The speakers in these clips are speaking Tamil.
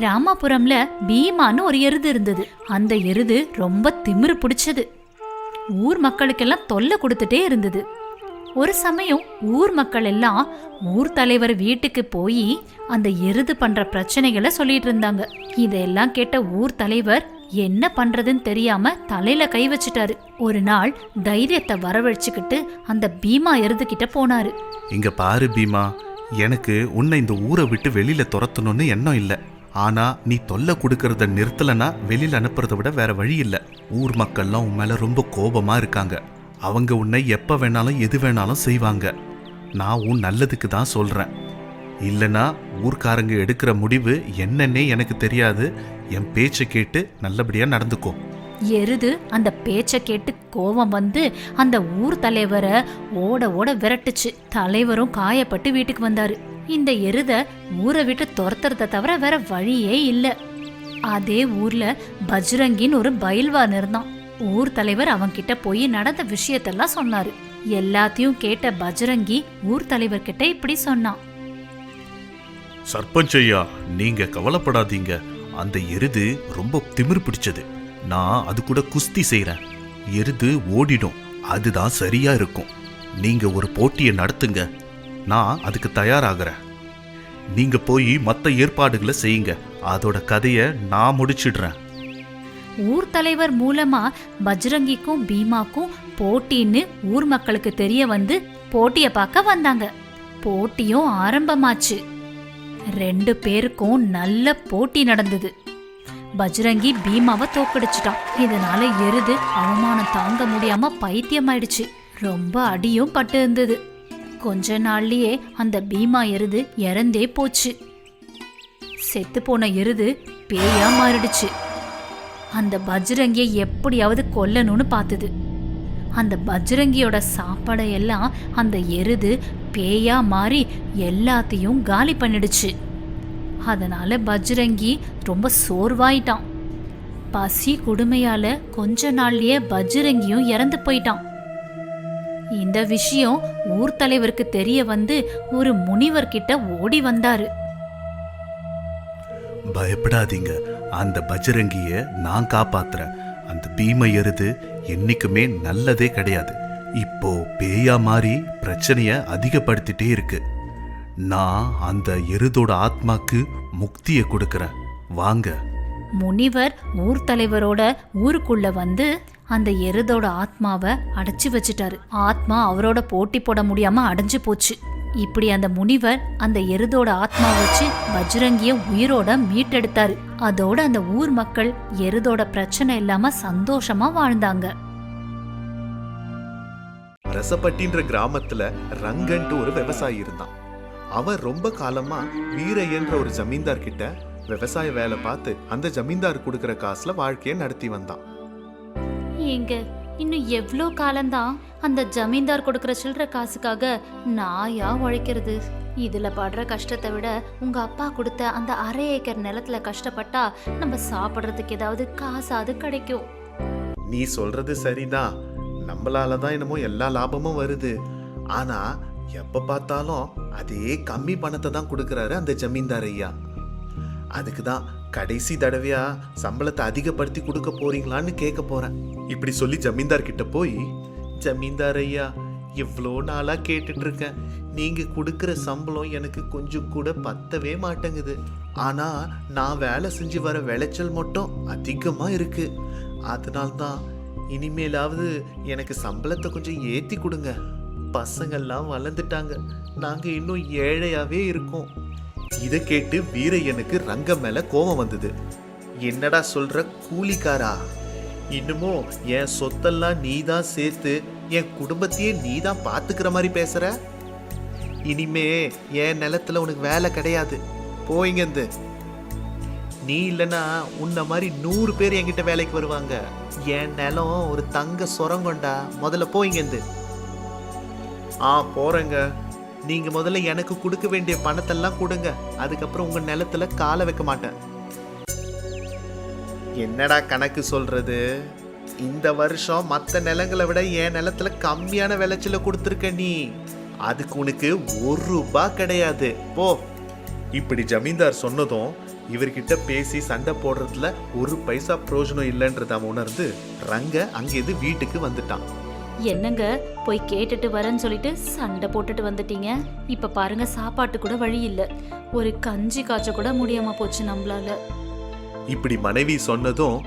ராமாபுரம்ல பீமான்னு ஒரு எருது இருந்தது. அந்த எருது ரொம்ப திமிரு பிடிச்சது. ஊர் மக்களுக்கெல்லாம் தொல்லை கொடுத்துட்டே இருந்தது. ஒரு சமயம் ஊர் மக்கள் எல்லாம் ஊர் தலைவர் வீட்டுக்கு போய் அந்த எருது பண்ற பிரச்சனைகளை சொல்லிட்டு இருந்தாங்க. இதெல்லாம் கேட்ட ஊர் தலைவர் என்ன பண்றதுன்னு தெரியாம தலையில கை வச்சிட்டாரு. ஒரு நாள் தைரியத்தை வரவழைச்சுக்கிட்டு அந்த பீமா எருது கிட்ட போனாரு. இங்க பாரு பீமா எனக்கு உன்னை இந்த ஊரை விட்டு வெளியில துரத்தணும்னு எண்ணம் இல்லை. ஆனா நீ தொல்லை கொடுக்கறத நிறுத்தலைன்னா வெளியில் அனுப்புறத விட வேற வழி இல்ல. ஊர் மக்கள்லாம் உன் மேல ரொம்ப கோபமா இருக்காங்க. அவங்க உன்னை எப்ப வேணாலும் எது வேணாலும் செய்வாங்க. நான் உன் நல்லதுக்கு தான் சொல்றேன். இல்லனா ஊர்க்காரங்க எடுக்கிற முடிவு என்னன்னே எனக்கு தெரியாது. என் பேச்சை கேட்டு நல்லபடியா நடந்துக்கோ. எருது அந்த பேச்ச கேட்டு கோவம் வந்து அந்த ஊர் தலைவரை ஓட ஓட விரட்டுச்சு. தலைவரும் காயப்பட்டு வீட்டுக்கு வந்தாரு. இந்த எருத ஊரை விட்டு துரத்துறத தவிர வேற வழியே இல்லை. அதே ஊர்ல பஜ்ரங்கின்னு ஒரு பயில்வான் இருந்தான். ஊர் தலைவர் அவன்கிட்ட போய் நடந்த விஷயத்தெல்லாம் சொன்னாரு. எல்லாத்தையும் கேட்ட பஜ்ரங்கி ஊர் தலைவர்கிட்ட இப்படி சொன்னான். சர்பஞ்ச் ஐயா நீங்க கவலைப்படாதீங்க. அந்த எருது ரொம்ப திமிர் பிடிச்சது. நான் அது கூட குஸ்தி செய்கிறேன் எருது ஓடிடும். அதுதான் சரியா இருக்கும். நீங்க ஒரு போட்டியை நடத்துங்க. நான் அதுக்கு தயாராகிறேன். நீங்க போய் மற்ற ஏற்பாடுகளை செய்யுங்க. அதோட கதையை நான் முடிச்சிடுறேன். ஊர் தலைவர் மூலமா பஜ்ரங்கிக்கும் பீமாக்கும் போட்டின்னு ஊர் மக்களுக்கு தெரிய வந்து போட்டிய பார்க்க வந்தாங்க. போட்டியும் ஆரம்பமாச்சு. ரெண்டு பேருக்கும் நல்ல போட்டி நடந்தது. பஜ்ரங்கி பீமாவை தோக்கடிச்சிட்டான். இதனால எருது அவமானம் தாங்க முடியாம பைத்தியமாயிடுச்சு. ரொம்ப அடியும் பட்டு இருந்தது. கொஞ்ச நாள்லயே அந்த பீமா எருது இறந்தே போச்சு. செத்து போன எருது பேயா மாறிடுச்சு. அந்த பஜ்ரங்கியை எப்படியாவது கொல்லணும்னு பார்த்தது. அந்த பஜ்ரங்கியோட சாப்பாடை எல்லாம் அந்த எருது பேயா மாறி எல்லாத்தையும் காலி பண்ணிடுச்சு. அதனால பஜ்ரங்கி ரொம்ப சோர்வாயிட்டான். பசி கொடுமையால கொஞ்ச நாள்லயே பஜ்ரங்கியும் இறந்து போயிட்டான். இந்த விஷயம் ஊர் தலைவருக்கு தெரிய வந்து ஒரு முனிவர்கிட்ட ஓடி வந்தாரு. பயப்படாதீங்க. அந்த பஜரங்கிய நான் காப்பாத்துறேன். அந்த பீம எருது என்னைக்குமே நல்லதே கிடையாது. இப்போ பேயா மாறி பிரச்சனைய அதிகப்படுத்திட்டே இருக்கு. நான் அந்த எருதோட ஆத்மாக்கு முக்தியை கொடுக்கறேன். வாங்க. முனிவர் ஊர் தலைவரோட ஊருக்குள்ள வந்து அந்த எருதோட ஆத்மாவை அடைச்சி வச்சிட்டாரு. ஆத்மா அவரோட போட்டி போட முடியாம அடைஞ்சு போச்சு. இப்படி அந்த முனிவர் அந்த எருதோட ஆத்மா வச்சு பஜ்ரங்கிய உயிரோட மீட்டெடுத்தாரு. அதோட அந்த ஊர் மக்கள் எருதோட பிரச்சனை இல்லாம சந்தோஷமா வாழ்ந்தாங்க. ரசப்பட்டின்ற கிராமத்துல ரங்கன்ட்டு ஒரு விவசாயி இருந்தான். அவன் ரொம்ப காலமா வீரையன்ற ஒரு ஜமீன்தார் கிட்ட விவசாய வேலை பார்த்து அந்த ஜமீன்தார் கொடுக்குற காசுல வாழ்க்கைய நடத்தி வந்தான். ஏங்க இன்னும் எவ்வளோ காலம்தான் அந்த ஜமீன்தார் கொடுக்குற சில்லற காசுக்காக நாயா உழைக்கிறது. இதுல படுற கஷ்டத்தை விட உங்க அப்பா கொடுத்த அந்த அரை ஏக்கர் நிலத்துல கஷ்டப்பட்டா நம்ம சாப்பிட்றதுக்கு ஏதாவது காசாவது கிடைக்கும். நீ சொல்றது சரிதான். நம்மளால தான் என்னமோ எல்லா லாபமும் வருது. ஆனா எப்ப பார்த்தாலும் அதே கம்மி பணத்தை தான் கொடுக்கறாரு அந்த ஜமீன்தார் ஐயா. அதுக்கு தான் கடைசி தடவையா சம்பளத்தை அதிகப்படுத்தி கொடுக்க போறீங்களான்னு கேட்க போறேன். இப்படி சொல்லி ஜமீன்தார் கிட்ட போய் ஜமீன்தார் ஐயா இவ்வளோ நாளாக கேட்டுட்டு இருக்கேன் நீங்கள் கொடுக்குற சம்பளம் எனக்கு கொஞ்சம் கூட பத்தவே மாட்டேங்குது. ஆனால் நான் வேலை செஞ்சு வர விளைச்சல் மட்டும் அதிகமாக இருக்கு. அதனால்தான் இனிமேலாவது எனக்கு சம்பளத்தை கொஞ்சம் ஏற்றி கொடுங்க. பசங்கள்லாம் வளர்ந்துட்டாங்க. நாங்கள் இன்னும் ஏழையாகவே இருக்கோம். இதை கேட்டு வீரையனுக்கு ரங்கம் மேல கோபம் வந்தது. என்னடா சொல்ற கூலிக்காரா? இன்னுமோ என் சொத்தெல்லாம் நீ தான் சேர்த்து என் குடும்பத்தையே நீ தான் பாத்துக்கிற மாதிரி பேசுற? இனிமே என் நிலத்துல உனக்கு வேலை கிடையாது. போயிங்கந்து நீ இல்லைன்னா உன்ன மாதிரி நூறு பேர் என்கிட்ட வேலைக்கு வருவாங்க. என் நிலம் ஒரு தங்க சுரங்கொண்டா. முதல்ல போய்ங்கந்து ஆ போறேங்க. நீங்க முதல்ல எனக்கு கொடுக்க வேண்டிய பணத்தெல்லாம் கொடுங்க. அதுக்கப்புறம் உங்க நிலத்துல காலை வைக்க மாட்டேன். என்னடா கணக்கு சொல்றது? இந்த வருஷம் மற்ற நிலங்களை விட என் நிலத்துல கம்மியான விளைச்சல கொடுத்துருக்க நீ. அதுக்கு உனக்கு ஒரு ரூபாய் கிடையாது. போ. இப்படி ஜமீன்தார் சொன்னதும் இவர்கிட்ட பேசி சண்டை போடுறதுல ஒரு பைசா பிரயோஜனம் இல்லைன்றத உணர்ந்து ரங்க அங்கேருந்து வீட்டுக்கு வந்துட்டான். என்னங்க போய் கேட்டுட்டு வரேன்னு சொல்லிட்டு சண்டை போட்டுட்டு வந்துட்டீங்க? இப்ப பாருங்க சாப்பாட்டு கூட வழி இல்ல. ஒரு கஞ்சி காய்ச்ச கூட முடியாம போச்சு நம்மளால. இப்படி மனைவி சொன்னதும்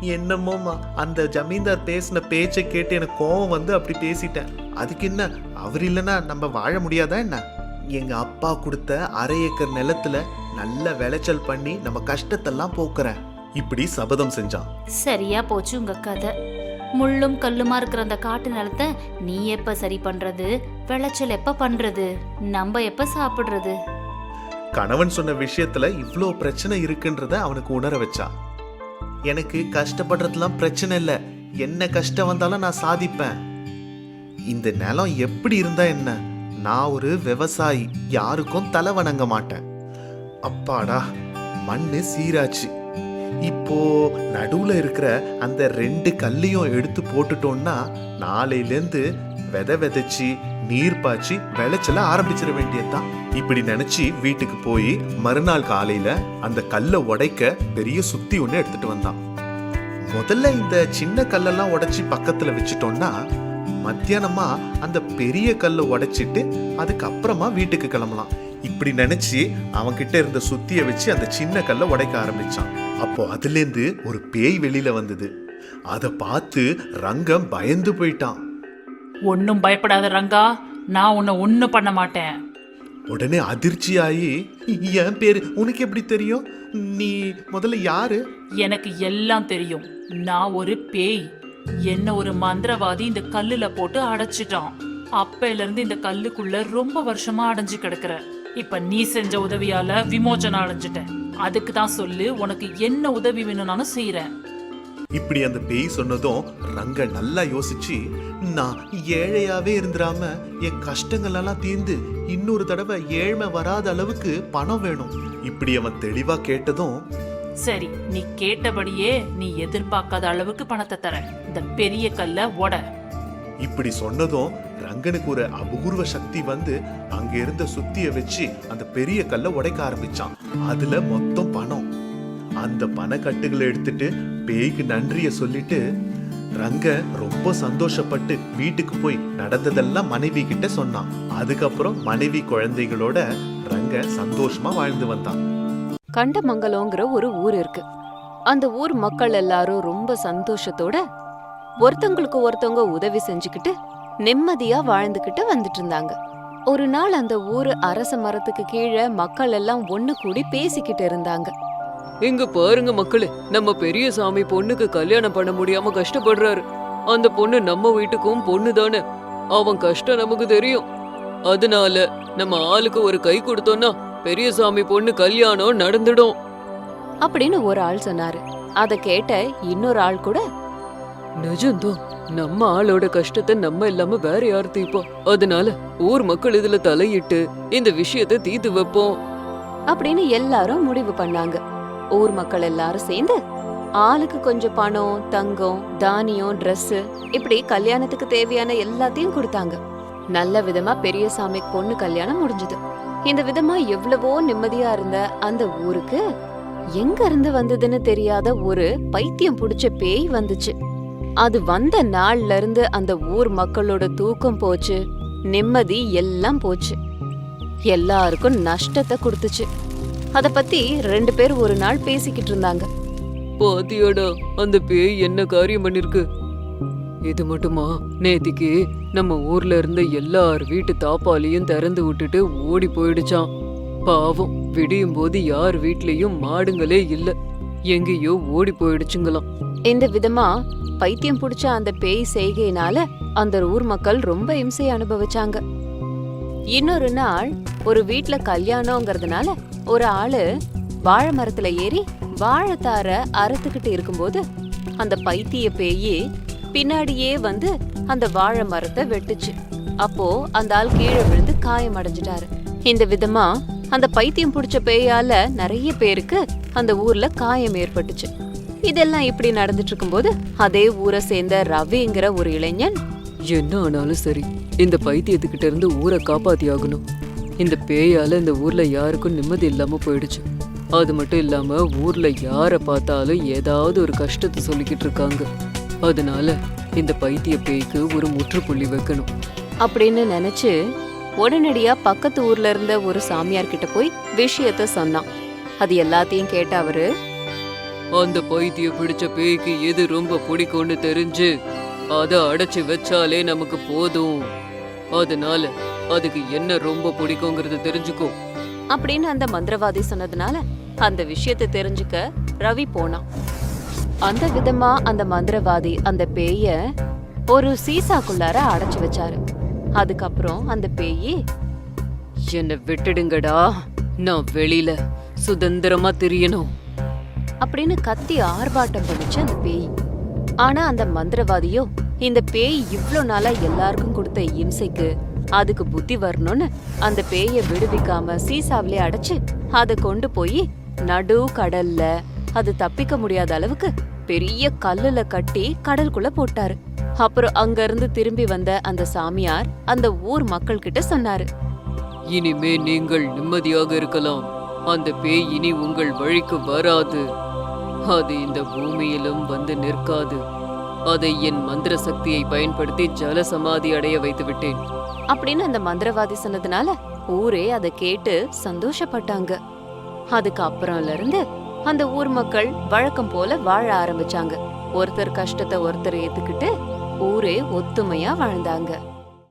என்னமோமா அந்த ஜமீன்தார் பேசின பேச்சை கேட்டு எனக்கு கோவம் வந்து அப்படி பேசிட்டேன். அதுக்கு என்ன அவர் இல்லைன்னா நம்ம வாழ முடியாதா என்ன? எங்க அப்பா கொடுத்த அரை ஏக்கர் நிலத்துல நல்ல விளைச்சல் பண்ணி நம்ம கஷ்டத்தெல்லாம் போக்குறேன். இப்படி சபதம் செஞ்சான். சரியா போச்சு உங்க கதை. முள்ளும் கல்லுமா இருக்கிற அந்த காட்டு நிலத்தை நீ எப்ப சரி பண்றது? விளைச்சல் எப்ப பண்றது? நம்ம எப்ப சாப்பிடுறது? கணவன் சொன்ன விஷயத்துல இவ்வளோ பிரச்சனை இருக்குன்றத அவனுக்கு உணர வச்சா. எனக்கு கஷ்டப்படுறதுலாம் பிரச்சனை இல்லை. என்ன கஷ்டம் வந்தாலும் நான் சாதிப்பேன். இந்த நிலம் எப்படி இருந்தா என்ன? நான் ஒரு விவசாயி. யாருக்கும் தலை வணங்க மாட்டேன். அப்பாடா மண்ணு சீராச்சு. இப்போ நடுவில் இருக்கிற அந்த ரெண்டு கல்லையும் எடுத்து போட்டுட்டோம்னா நாளையிலேருந்து விதை விதைச்சி நீர் பாய்ச்சி விளைச்சல ஆரம்பிச்சிட வேண்டியதுதான். இப்படி நினைச்சு வீட்டுக்கு போய் மறுநாள் காலையில அந்த கல்லை உடைக்க பெரிய சுத்தி ஒன்று எடுத்துட்டு வந்தான். முதல்ல இந்த சின்ன கல்லெல்லாம் உடைச்சி பக்கத்துல வச்சுட்டோம்னா மத்தியானமா அந்த பெரிய கல்லை உடைச்சிட்டு அதுக்கப்புறமா வீட்டுக்கு கிளம்பலாம். இப்படி நினைச்சு அவன்கிட்ட இருந்த சுத்திய வச்சு அந்த சின்ன கல்லை உடைக்க ஆரம்பிச்சான். அப்போ அதுலேருந்து ஒரு பேய் வெளியில வந்தது. அதை பார்த்து ரங்கம் பயந்து போயிட்டான். ஒன்றும் பயப்படாத ரங்கா நான் உன்னை ஒன்றும் பண்ண மாட்டேன். உடனே அதிர்ச்சியாயி என் பேரு உனக்கு எப்படி தெரியும்? நீ முதல்ல யாரு? எனக்கு எல்லாம் தெரியும். நான் ஒரு பேய். என்ன ஒரு மந்திரவாதி இந்த கல்லுல போட்டு அடைச்சிட்டான். அப்பையில இருந்து இந்த கல்லுக்குள்ள ரொம்ப வருஷமா அடைஞ்சு கிடக்குற. இப்ப நீ செஞ்ச உதவியால விமோச்சனம் அடைஞ்சிட்டேன். அதுக்கு தான் சொல்லு உனக்கு என்ன உதவி வேணும்னாலும் செய்யறேன் இப்படி அந்த பேய் சொன்னதும் ரங்க நல்லா யோசிச்சு நான் ஏழையாவே இருந்துராம என் கஷ்டங்கள் எல்லாம் தீர்ந்து இன்னொரு தடவை ஏழ்மை வராத அளவுக்கு பணம் வேணும். இப்படி அவன் தெளிவா கேட்டதும் சரி நீ கேட்டபடியே நீ எதிர்பார்க்காத அளவுக்கு பணத்தை தரேன். இந்த பெரிய கல்ல உட இப்படி சொன்னதும் ரங்கனுக்கு ஒரு அபூர்வ சக்தி வந்து அங்க இருந்த சுத்திய வச்சு அந்த பெரிய கல்லை உடைக்க ஆரம்பிச்சான். அதுல மொத்தம் பணம். அந்த பணக்கட்டுகளை எடுத்துட்டு பேய்க்கு நன்றிய சொல்லிட்டு ரங்க ரொம்ப சந்தோஷப்பட்டு வீட்டுக்கு போய் நடந்ததெல்லாம் மனைவி கிட்ட சொன்னான். அதுக்கப்புறம் மனைவி குழந்தைகளோட ரங்க சந்தோஷமா வாழ்ந்து வந்தான். கண்டமங்கலங்கிற ஒரு ஊர் இருக்கு. அந்த ஊர் மக்கள் எல்லாரும் ரொம்ப சந்தோஷத்தோட ஒருத்தங்களுக்கு ஒருத்தவங்க உதவி செஞ்சுக்கிட்டு நிம்மதியா வாழ்ந்துகிட்டு வந்துட்டு இருந்தாங்க. ஒரு நாள் அந்த ஊரு அரச மரத்துக்கு கீழே மக்கள் எல்லாம் ஒண்ணு கூடி பேசிக்கிட்டு இருந்தாங்க. இங்க பாருங்க மக்களே நம்ம பெரிய சாமி பொண்ணுக்கு கல்யாணம் பண்ண முடியாம கஷ்டப்படுறாரு. அந்த பொண்ணு நம்ம வீட்டுக்கும் பொண்ணு தானே. அவன் கஷ்டம் நமக்கு தெரியும். அதனால நம்ம ஆளுக்கு ஒரு கை கொடுத்தோம்னா பெரிய சாமி பொண்ணு கல்யாணம் நடந்துடும். அப்படின்னு ஒரு ஆள் சொன்னாரு. அத கேட்ட இன்னொரு ஆள் கூட நிஜம்தான் நம்ம ஆளோட கஷ்டத்தை நம்ம இல்லாம வேற யார் தீப்போம் அதனால ஊர் மக்கள் இதுல தலையிட்டு இந்த விஷயத்தை தீர்த்து வைப்போம். அப்படின்னு எல்லாரும் முடிவு பண்ணாங்க. ஊர் மக்கள் எல்லாரும் சேர்ந்து ஆளுக்கு கொஞ்சம் பணம் தங்கம் தானியம் ட்ரெஸ் இப்படி கல்யாணத்துக்கு தேவையான எல்லாத்தையும் கொடுத்தாங்க. நல்ல விதமா பெரியசாமி பொண்ணு கல்யாணம் முடிஞ்சது. இந்த விதமா எவ்வளவோ நிம்மதியா இருந்த அந்த ஊருக்கு எங்க இருந்து வந்ததுன்னு தெரியாத ஒரு பைத்தியம் புடிச்ச பேய் வந்துச்சு. அது வந்த நாள்ல இருந்து அந்த ஊர் மக்களோட தூக்கம் போச்சு நிம்மதி எல்லாம் போச்சு. எல்லாருக்கும் நஷ்டத்தை கொடுத்துச்சு. அத பத்தி ரெண்டு பேர் ஒரு நாள் பேசிக்கிட்டு இருந்தாங்க. பாத்தியாடா அந்த பேய் என்ன காரியம் பண்ணிருக்கு? இது மட்டுமா? நேத்திக்கு நம்ம ஊர்ல இருந்த எல்லார் வீட்டு தாப்பாலையும் திறந்து விட்டுட்டு ஓடி போயிடுச்சான் பாவம் விடியும் போது யார் வீட்லயும் மாடுங்களே இல்ல. எங்கேயோ ஓடி போயிடுச்சுங்களாம். இந்த விதமா பைத்தியம் பிடிச்ச அந்த பேய் செய்கையினால அந்த ஊர் மக்கள் ரொம்ப இம்சை அனுபவிச்சாங்க. இன்னொரு நாள் ஒரு வீட்ல கல்யாணங்கிறதுனால ஒரு ஆளு வாழை மரத்துல ஏறி வாழைத்தார அறுத்துக்கிட்டு இருக்கும்போது அந்த பைத்திய பேயி பின்னாடியே வந்து அந்த வாழை மரத்தை வெட்டுச்சு. அப்போ அந்த ஆள் கீழே விழுந்து காயம் அடைஞ்சிட்டாரு. இந்த விதமா அந்த பைத்தியம் பிடிச்ச பேயால நிறைய பேருக்கு அந்த ஊர்ல காயம் ஏற்பட்டுச்சு. இதெல்லாம் இப்படி நடந்துட்டு இருக்கும்போது அதே ஊரை சேர்ந்த ரவிங்கிற ஒரு இளைஞன் என்ன ஆனாலும் சரி இந்த பைத்தியத்துக்கிட்ட இருந்து ஊரை காப்பாத்தி ஆகணும் இந்த பேயால இந்த ஊர்ல யாருக்கும் நிம்மதி இல்லாம போயிடுச்சு. அது மட்டும் இல்லாம ஊர்ல யார பார்த்தாலும் ஏதாவது ஒரு கஷ்டத்தை சொல்லிக்கிட்டு இருக்காங்க. அதனால இந்த பைத்திய பேய்க்கு ஒரு முற்றுப்புள்ளி வைக்கணும். அப்படின்னு நினைச்சு உடனடியா பக்கத்து ஊர்ல இருந்த ஒரு சாமியார் கிட்ட போய் விஷயத்த சொன்னான். அது எல்லாத்தையும் கேட்ட அவரு அந்த பைத்திய பிடிச்ச பேய்க்கு எது ரொம்ப பிடிக்கும்னு தெரிஞ்சு அதை அடைச்சு வச்சாலே நமக்கு போதும். அதனால அதுக்கு என்ன ரொம்ப பிடிக்குங்கிறத தெரிஞ்சுக்கோ. அப்படின்னு அந்த மந்திரவாதி சொன்னதுனால அந்த விஷயத்தை தெரிஞ்சுக்க ரவி போனான். அந்த விதமா அந்த மந்திரவாதி அந்த பேய ஒரு சீசாக்குள்ளார அடைச்சு வச்சாரு. அதுக்கப்புறம் அந்த பேயி என்னை விட்டுடுங்கடா. நான் வெளியில சுதந்திரமா தெரியணும். அப்படின்னு கத்தி ஆர்ப்பாட்டம் பண்ணுச்சு அந்த பேய். ஆனா அந்த மந்திரவாதியோ இந்த பேய் இவ்வளோ நாளா எல்லாருக்கும் கொடுத்த இம்சைக்கு அதுக்கு புத்தி வரணும்னு அந்த பேய விடுவிக்காம சீசாவிலே அடைச்சு அதை கொண்டு போய் நடு கடல்ல அது தப்பிக்க முடியாத அளவுக்கு பெரிய கல்லுல கட்டி கடலுக்குள்ள போட்டாரு. அப்புறம் அங்க இருந்து திரும்பி வந்த அந்த சாமியார் அந்த ஊர் மக்கள் கிட்ட சொன்னாரு. இனிமே நீங்கள் நிம்மதியாக இருக்கலாம். அந்த பேய் இனி உங்கள் வழிக்கு வராது. அது இந்த பூமியிலும் வந்து நிற்காது. அதை என் மந்திர சக்தியை பயன்படுத்தி ஜல சமாதி அடைய வைத்து விட்டேன். அப்படின்னு அந்த மந்திரவாதி சொன்னதுனால ஊரே அதை கேட்டு சந்தோஷப்பட்டாங்க. அதுக்கு அப்புறம்ல இருந்து அந்த ஊர் மக்கள் வழக்கம் போல வாழ ஆரம்பிச்சாங்க. ஒருத்தர் கஷ்டத்தை ஒருத்தர் ஏத்துக்கிட்டு ஊரே ஒத்துமையா வாழ்ந்தாங்க.